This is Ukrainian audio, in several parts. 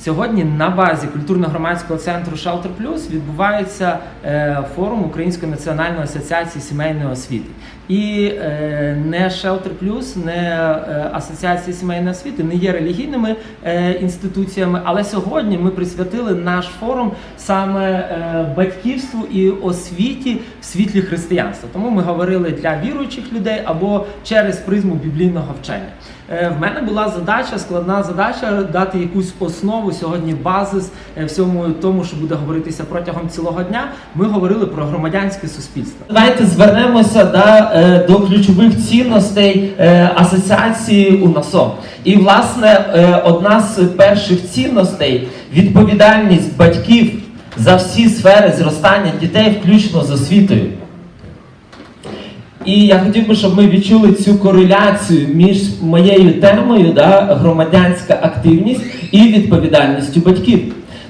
Сьогодні на базі культурно-громадського центру Шелтер Плюс відбувається е, форум Української національної асоціації сімейної освіти. І е, не Shelter Plus, не е, Асоціація сімейної освіти не є релігійними е, інституціями, але сьогодні ми присвятили наш форум саме батьківству і освіті в світлі християнства. Тому ми говорили для віруючих людей або через призму біблійного вчення. В мене була задача, складна задача дати якусь основу сьогодні, базис всьому тому, що буде говоритися протягом цілого дня. Ми говорили про громадянське суспільство. Давайте звернемося да, е, до ключових цінностей е, асоціації УНАСО. І, власне, е, одна з перших цінностей відповідальність батьків за всі сфери зростання дітей, включно з освітою. І я хотів би, щоб ми відчули цю кореляцію між моєю темою, да, громадянська активність і відповідальністю батьків.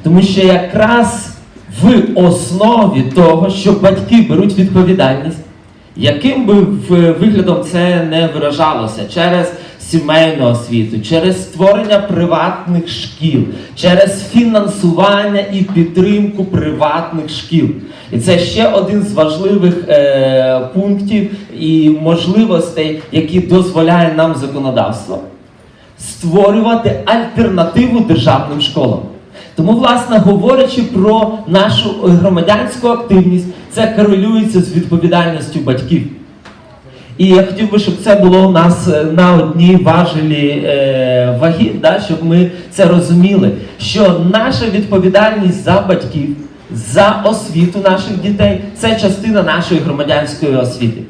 Тому що якраз в основі того, що батьки беруть відповідальність, яким би виглядом це не виражалося, через сімейну освіту, через створення приватних шкіл, через фінансування і підтримку приватних шкіл. І це ще один з важливих е, пунктів і можливостей, які дозволяє нам законодавство створювати альтернативу державним школам. Тому, власне, говорячи про нашу громадянську активність, це корелюється з відповідальністю батьків. І я хотів би, щоб це було у нас е, на одній важелі е, ваги, да, щоб ми це розуміли, що наша відповідальність за батьків, за освіту наших дітей це частина нашої громадянської освіти.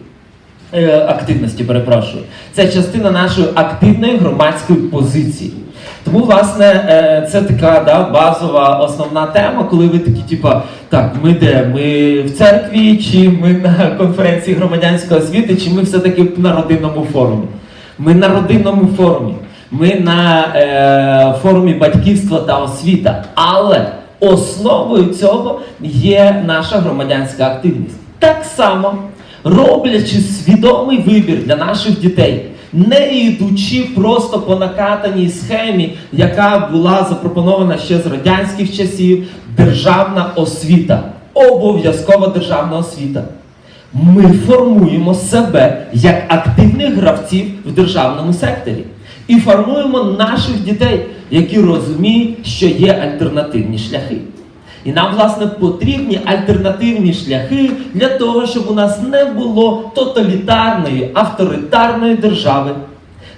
Е, активності, перепрошую. Це частина нашої активної громадської позиції. Тому, власне, е, це така да, базова основна тема, коли ви такі, типа, так, ми де? Ми в церкві, чи ми на конференції громадянської освіти, чи ми все-таки на родинному форумі? Ми на родинному форумі. Ми на е, форумі батьківства та освіта. Але основою цього є наша громадянська активність. Так само роблячи свідомий вибір для наших дітей, не йдучи просто по накатаній схемі, яка була запропонована ще з радянських часів, державна освіта, обов'язкова державна освіта. Ми формуємо себе як активних гравців в державному секторі і формуємо наших дітей, які розуміють, що є альтернативні шляхи. І нам, власне, потрібні альтернативні шляхи для того, щоб у нас не було тоталітарної, авторитарної держави,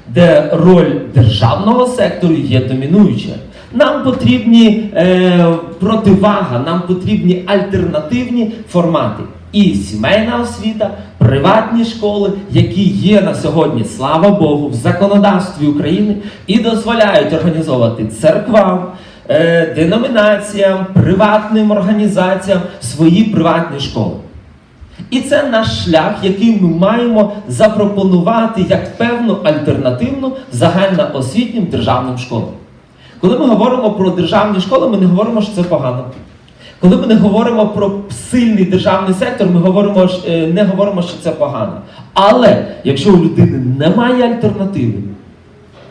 де роль державного сектору є домінуюча. Нам потрібні е, противага, нам потрібні альтернативні формати. І сімейна освіта, приватні школи, які є на сьогодні, слава Богу, в законодавстві України і дозволяють організовувати церквам, деномінаціям, приватним організаціям свої приватні школи. І це наш шлях, який ми маємо запропонувати як певну альтернативну загальноосвітнім державним школам. Коли ми говоримо про державні школи, ми не говоримо, що це погано. Коли ми не говоримо про сильний державний сектор, ми говоримо, е, не говоримо, що це погано. Але якщо у людини немає альтернативи,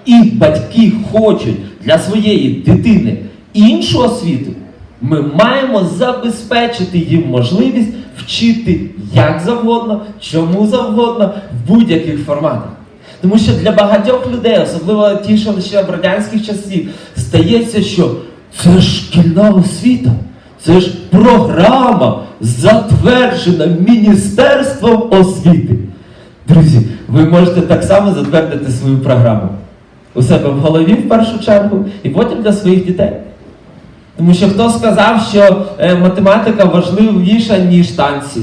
і батьки хочуть для своєї дитини іншу освіту, ми маємо забезпечити їм можливість вчити як завгодно, чому завгодно, в будь-яких форматах. Тому що для багатьох людей, особливо ті, що ще в радянських часів, стається, що це шкільна освіта, це ж програма, затверджена Міністерством освіти. Друзі, ви можете так само затвердити свою програму у себе в голові в першу чергу, і потім для своїх дітей. Тому що хто сказав, що е, математика важливіша, ніж танці.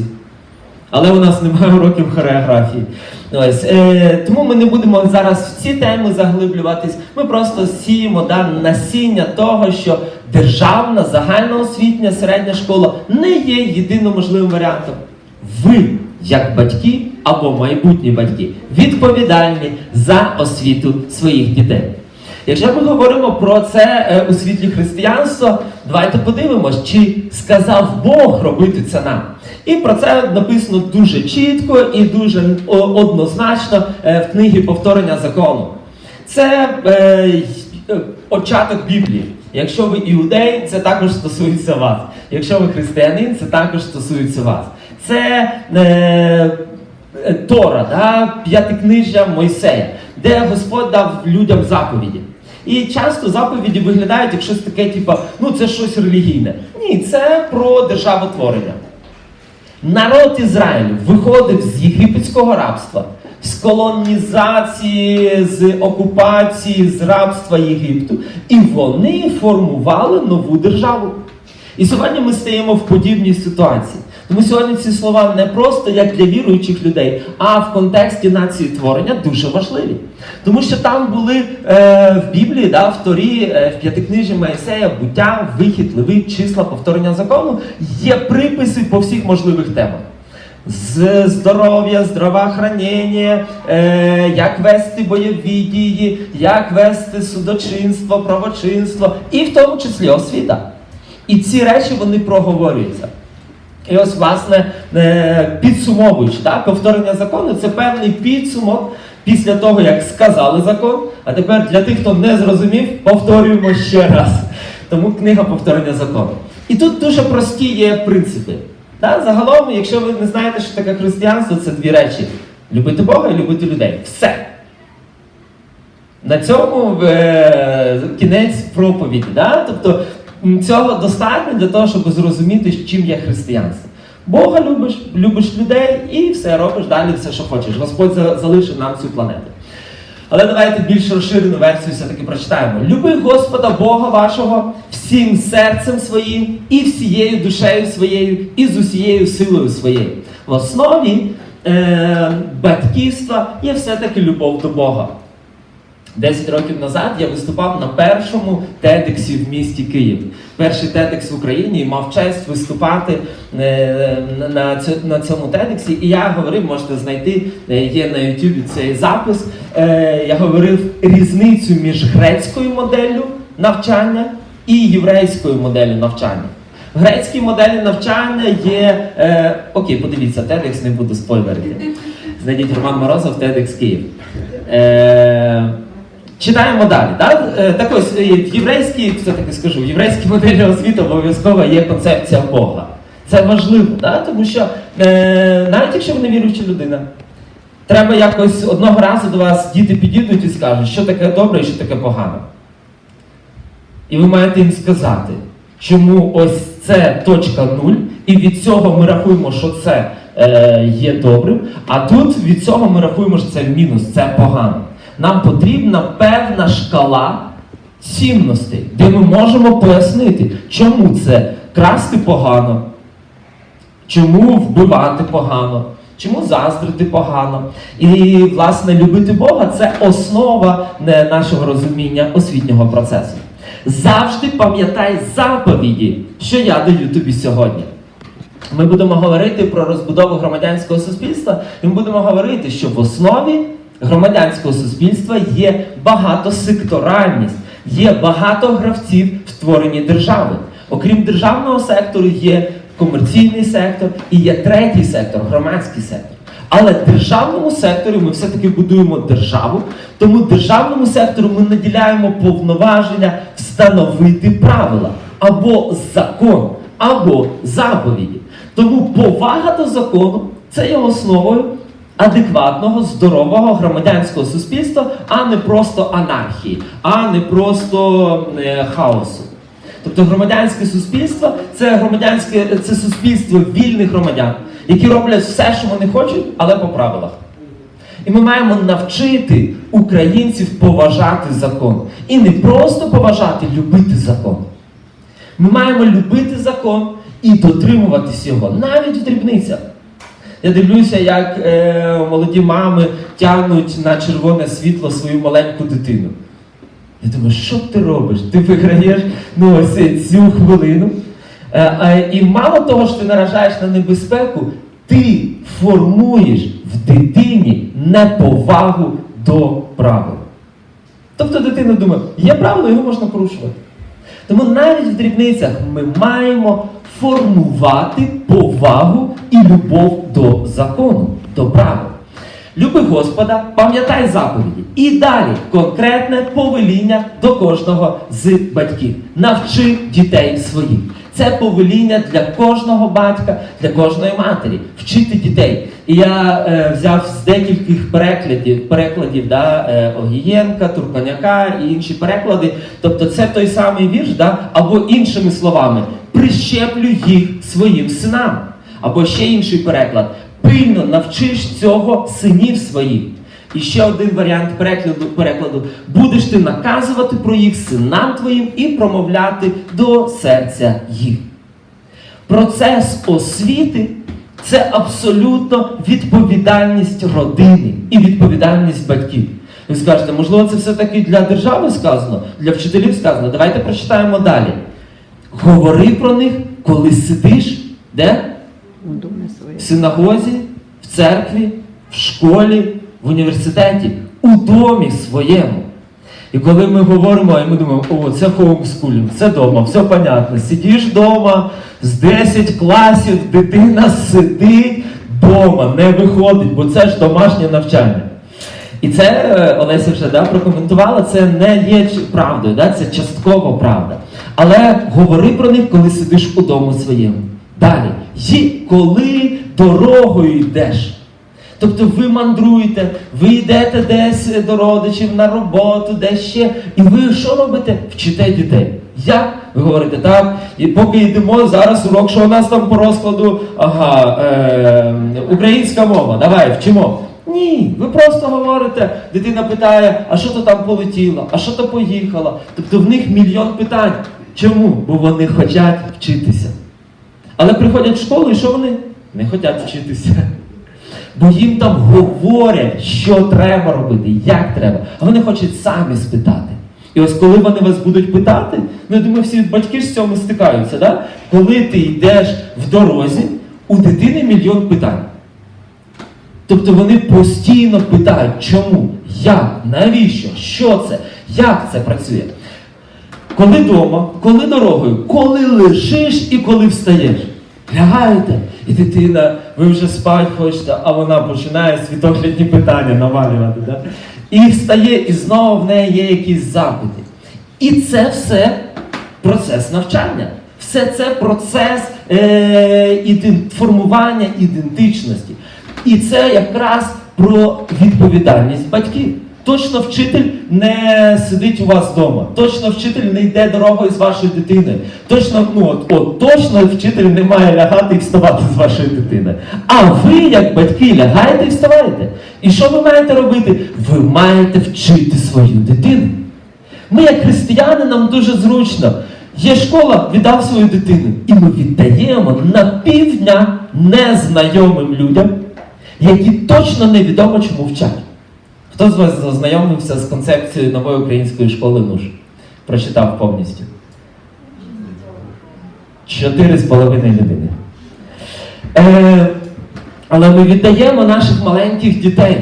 Але у нас немає уроків хореографії. Ось, е, тому ми не будемо зараз в ці теми заглиблюватись. Ми просто сіємо да, насіння того, що державна загальноосвітня середня школа не є єдиним можливим варіантом. Ви, як батьки або майбутні батьки, відповідальні за освіту своїх дітей. Якщо ми говоримо про це е, у світлі християнства, давайте подивимось, чи сказав Бог робити це нам. І про це написано дуже чітко і дуже однозначно е, в книгі повторення закону. Це е, е, початок Біблії. Якщо ви іудей, це також стосується вас. Якщо ви християнин, це також стосується вас. Це е, Тора, да, п'ятикнижжя Мойсея, де Господь дав людям заповіді. І часто заповіді виглядають як щось таке, типу, ну це щось релігійне. Ні, це про державотворення. Народ Ізраїлю виходив з єгипетського рабства, з колонізації, з окупації, з рабства Єгипту, і вони формували нову державу. І сьогодні ми стаємо в подібній ситуації. Тому сьогодні ці слова не просто як для віруючих людей, а в контексті нації творення дуже важливі. Тому що там були е, в Біблії, да, в Торі, е, в п'ятикнижі Моїсея, буття, вихід, левит, числа, повторення закону, є приписи по всіх можливих темах. З здоров'я, здравоохранення, е, як вести бойові дії, як вести судочинство, правочинство, і в тому числі освіта. І ці речі вони проговорюються. І ось, власне, е, підсумовуючи, так, повторення закону це певний підсумок після того, як сказали закон. А тепер для тих, хто не зрозумів, повторюємо ще раз. Тому книга повторення закону. І тут дуже прості є принципи. Так, загалом, якщо ви не знаєте, що таке християнство, це дві речі: любити Бога і любити людей. Все. На цьому е, кінець проповіді. Да? Тобто цього достатньо для того, щоб зрозуміти, чим є християнство. Бога любиш, любиш людей і все робиш далі, все, що хочеш. Господь залишив нам цю планету. Але давайте більш розширену версію все-таки прочитаємо. Люби Господа Бога вашого всім серцем своїм і всією душею своєю, і з усією силою своєю. В основі е, батьківства є все-таки любов до Бога. Десять років назад я виступав на першому тедексі в місті Київ. Перший тедекс в Україні і мав честь виступати е, на- на цьо- на цьому тедексі. І я говорив, можете знайти, е, є на Ютубі цей запис. Е, Я говорив різницю між грецькою моделлю навчання і єврейською моделлю навчання. В грецькій моделі навчання є. Окей, подивіться, TEDx не буду спойлерити. Знайдіть Роман Морозов, TEDx Київ. Читаємо далі. Да? Е, так ось, е, в все-таки скажу, в єврейській моделі освіти обов'язково є концепція Бога. Це важливо, да? тому що е, навіть якщо ви не віруюча людина, треба якось одного разу до вас діти підійдуть і скажуть, що таке добре і що таке погано. І ви маєте їм сказати, чому ось це точка нуль, і від цього ми рахуємо, що це е, є добрим, а тут від цього ми рахуємо, що це мінус, це погано. Нам потрібна певна шкала цінностей, де ми можемо пояснити, чому це красти погано, чому вбивати погано, чому заздрити погано. І, власне, любити Бога це основа нашого розуміння освітнього процесу. Завжди пам'ятай заповіді, що я даю тобі сьогодні. Ми будемо говорити про розбудову громадянського суспільства, і ми будемо говорити, що в основі громадянського суспільства є багатосекторальність, є багато гравців в творенні держави. Окрім державного сектору, є комерційний сектор і є третій сектор, громадський сектор. Але державному секторі ми все-таки будуємо державу, тому державному сектору ми наділяємо повноваження встановити правила або закон, або заповіді. Тому повага до закону це є основою адекватного, здорового громадянського суспільства, а не просто анархії, а не просто е, хаосу. Тобто громадянське суспільство це громадянське це суспільство вільних громадян, які роблять все, що вони хочуть, але по правилах. І ми маємо навчити українців поважати закон. І не просто поважати, любити закон. Ми маємо любити закон і дотримуватись його, навіть в дрібницях. Я дивлюся, як е, молоді мами тягнуть на червоне світло свою маленьку дитину. Я думаю, що ти робиш? Ти виграєш ну, ось цю хвилину. Е, е, і мало того, що ти наражаєш на небезпеку, ти формуєш в дитині неповагу до правил. Тобто дитина думає, є правило, його можна порушувати. Тому навіть в дрібницях ми маємо формувати повагу і любов до закону, до правил. Люби Господа, пам'ятай заповіді. І далі конкретне повеління до кожного з батьків. Навчи дітей своїх. Це повеління для кожного батька, для кожної матері. Вчити дітей. І я е, взяв з декількох перекладів, перекладів да, е, Огієнка, Турканяка і інші переклади. Тобто це той самий вірш, да, або іншими словами, прищеплю їх своїм синам. Або ще інший переклад. Пильно навчиш цього синів своїх. І ще один варіант перекладу, перекладу. Будеш ти наказувати про їх синам твоїм і промовляти до серця їх. Процес освіти це абсолютно відповідальність родини і відповідальність батьків. Ви скажете, можливо, це все-таки для держави сказано, для вчителів сказано. Давайте прочитаємо далі. Говори про них, коли сидиш, де? В синагозі, в церкві, в школі, в університеті, у домі своєму. І коли ми говоримо, і ми думаємо, о, це хоумскулінг, це дома, все понятно. Сидиш вдома, з 10 класів дитина сидить вдома, не виходить, бо це ж домашнє навчання. І це е, Олеся вже да, прокоментувала, це не є правдою, да, це частково правда. Але говори про них, коли сидиш у своєму. Далі. І коли дорогою йдеш. Тобто ви мандруєте, ви йдете десь до родичів на роботу, десь ще. І ви що робите? Вчите дітей. Як? Ви говорите, так, і поки йдемо зараз урок, що у нас там по розкладу, ага, е, українська мова, давай, вчимо. Ні, ви просто говорите, дитина питає, а що то там полетіло, а що то поїхало. Тобто в них мільйон питань. Чому? Бо вони хочуть вчитися. Але приходять в школу і що вони? Не хочуть вчитися. Бо їм там говорять, що треба робити, як треба. А вони хочуть самі спитати. І ось коли вони вас будуть питати, ну я думаю, всі батьки ж з цьому стикаються. Да? Коли ти йдеш в дорозі, у дитини мільйон питань. Тобто вони постійно питають, чому, як, навіщо, що це, як це працює. Коли вдома, коли дорогою, коли лежиш і коли встаєш. Лягаєте, і дитина, ви вже спать хочете, а вона починає світоглядні питання навалювати. Да? І встає, і знову в неї є якісь запити. І це все процес навчання. Все це процес е, іден- формування ідентичності. І це якраз про відповідальність батьків. Точно вчитель не сидить у вас вдома. Точно вчитель не йде дорогою з вашою дитиною. Точно, ну от, от точно вчитель не має лягати і вставати з вашою дитиною. А ви, як батьки, лягаєте і вставаєте. І що ви маєте робити? Ви маєте вчити свою дитину. Ми, як християни, нам дуже зручно. Є школа, віддав свою дитину. І ми віддаємо на півдня незнайомим людям, які точно невідомо чому вчать. Хто з вас ознайомився з концепцією нової української школи НУШ? Прочитав повністю. Чотири з половиною людини. Е, але ми віддаємо наших маленьких дітей,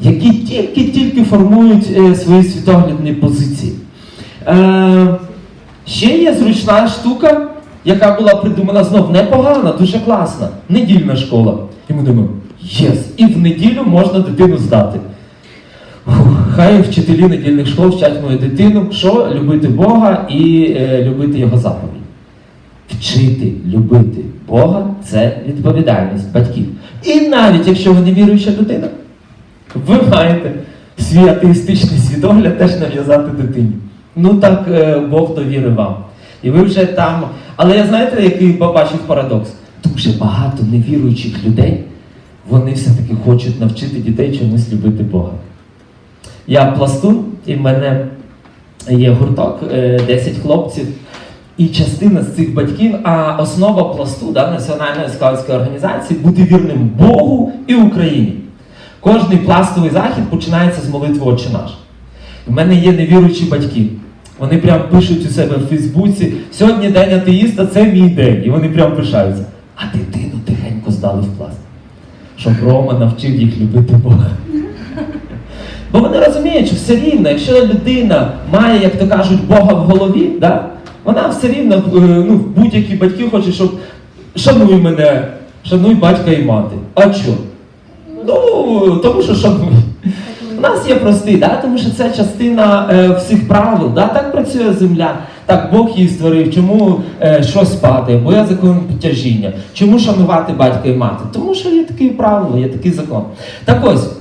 які тільки-тільки формують е, свої світоглядні позиції. Е, ще є зручна штука, яка була придумана знов непогана, дуже класна. Недільна школа. І ми думаємо, єс, і в неділю можна дитину здати. Хай вчителі недільних школ вчать мою дитину, що любити Бога і е, любити його заповіді. Вчити любити Бога це відповідальність батьків. І навіть якщо ви не віруюча людина, ви маєте свій атеїстичний світогляд теж нав'язати дитині. Ну так е, Бог довірив вам. І ви вже там. Але я знаєте, який побачив парадокс? Дуже багато невіруючих людей, вони все-таки хочуть навчити дітей чомусь любити Бога. Я пластун, і в мене є гурток, е, 10 хлопців. І частина з цих батьків, а основа пласту да, Національної скаутської організації бути вірним Богу і Україні. Кожний пластовий захід починається з молитви Отче наш. У мене є невіруючі батьки. Вони прям пишуть у себе в Фейсбуці, сьогодні день атеїста, це мій день. І вони прям пишаються. А дитину тихенько здали в пласт. Щоб Рома навчив їх любити Бога. Бо вони розуміють, що все рівно, якщо людина має, як то кажуть, Бога в голові, да, вона все рівно, е, ну, будь-які батьки хочуть, щоб шануй мене, шануй батька і мати. А що? Ну, тому що що ми? У нас є простий, да? тому що це частина е, всіх правил. Да? Так працює земля. Так Бог її створив. Чому е, щось падає? Бо є закон підтяжіння. Чому шанувати батька і мати? Тому що є такі правила, є такий закон. Так ось.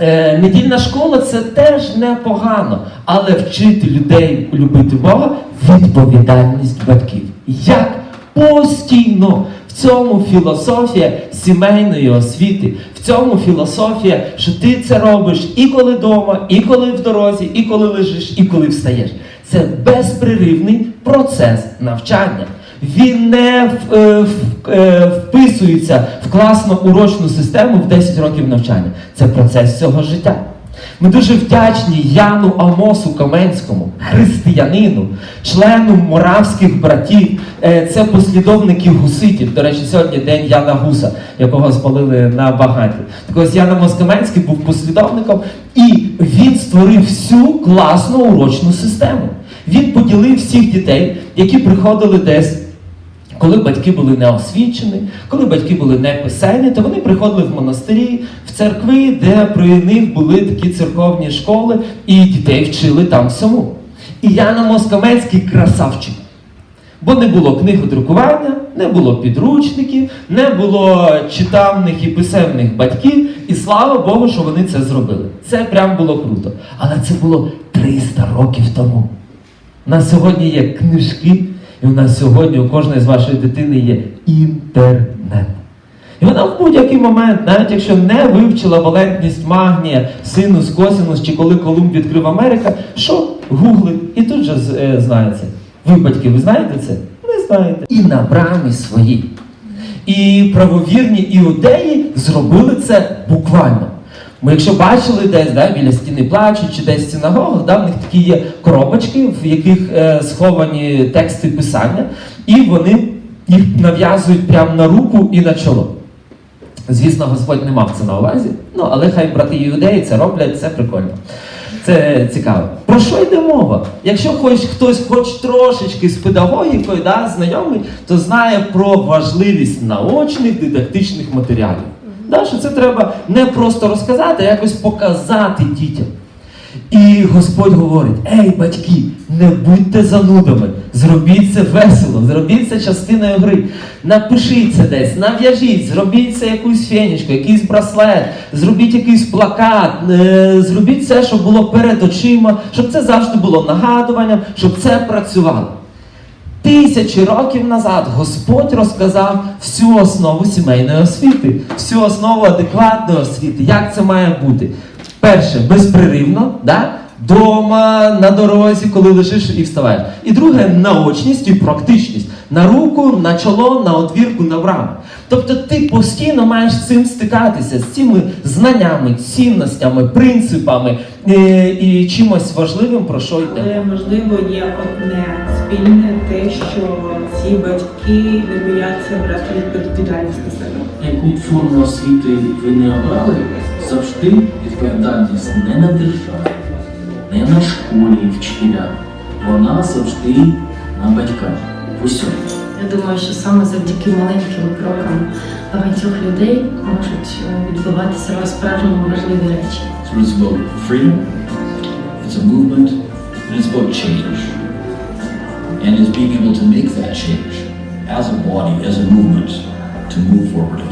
Е, недільна школа це теж непогано, але вчити людей любити Бога відповідальність батьків. Як постійно в цьому філософія сімейної освіти, в цьому філософія, що ти це робиш і коли вдома, і коли в дорозі, і коли лежиш, і коли встаєш. Це безпреривний процес навчання. Він не е, е, вписується в класно урочну систему в 10 років навчання. Це процес цього життя. Ми дуже вдячні Яну Амосу Каменському, християнину, члену моравських братів. Е, Це послідовники гуситів. До речі, сьогодні день Яна Гуса, якого спалили на багаті. Так ось Ян Амос був послідовником, і він створив всю класну урочну систему. Він поділив всіх дітей, які приходили десь коли батьки були неосвічені, коли батьки були неписемні, то вони приходили в монастирі, в церкви, де при них були такі церковні школи, і дітей вчили там всьому. І Яна Москаменський красавчик. Бо не було книгодрукування, не було підручників, не було читавних і писемних батьків, і слава Богу, що вони це зробили. Це прям було круто. Але це було 300 років тому. У нас сьогодні є книжки, і у нас сьогодні у кожної з вашої дитини є інтернет. І вона в будь-який момент, навіть якщо не вивчила валентність магнія, синус, косинус, чи коли Колумб відкрив Америка, що гугли і тут же е, знає. Ви, батьки, ви знаєте це? Не знаєте. І на брамі своїй. І правовірні іудеї зробили це буквально. Ми якщо бачили десь да, біля стіни плачу чи десь в синагогах, да, в них такі є коробочки, в яких е, сховані тексти писання, і вони їх нав'язують прямо на руку і на чоло. Звісно, Господь не мав це на увазі, ну але хай брати іудеї це роблять, це прикольно. Це цікаво. Про що йде мова? Якщо хоч хтось хоч трошечки з педагогікою да, знайомий, то знає про важливість наочних дидактичних матеріалів. Да, що це треба не просто розказати, а якось показати дітям. І Господь говорить: ей, батьки, не будьте занудами, зробіть це весело, зробіть це частиною гри. Напишіть це десь, нав'яжіть, зробіть це якусь фенічку, якийсь браслет, зробіть якийсь плакат, е, зробіть все, щоб було перед очима, щоб це завжди було нагадуванням, щоб це працювало. Тисячі років назад Господь розказав всю основу сімейної освіти, всю основу адекватної освіти, як це має бути. Перше, безпреривно, да? Дома, на дорозі, коли лежиш і вставаєш. І друге, наочність і практичність. На руку, на чоло, на одвірку, на браму. Тобто ти постійно маєш з цим стикатися, з цими знаннями, цінностями, принципами е, і чимось важливим, про що йде. Але можливо є одне спільне те, що ці батьки не бояться брати відповідальність на себе. Яку форму освіти ви не обрали, завжди відповідальність не на державі, не на школі і вчителях. Вона завжди на батьках. В усьому. Я думаю, що саме завдяки маленьким крокам багатьох людей можуть е, відбуватися по-справжньому важливі речі. So it's about freedom, it's a movement, and it's about change. And it's being able to make that change as a body, as a movement, to move forward.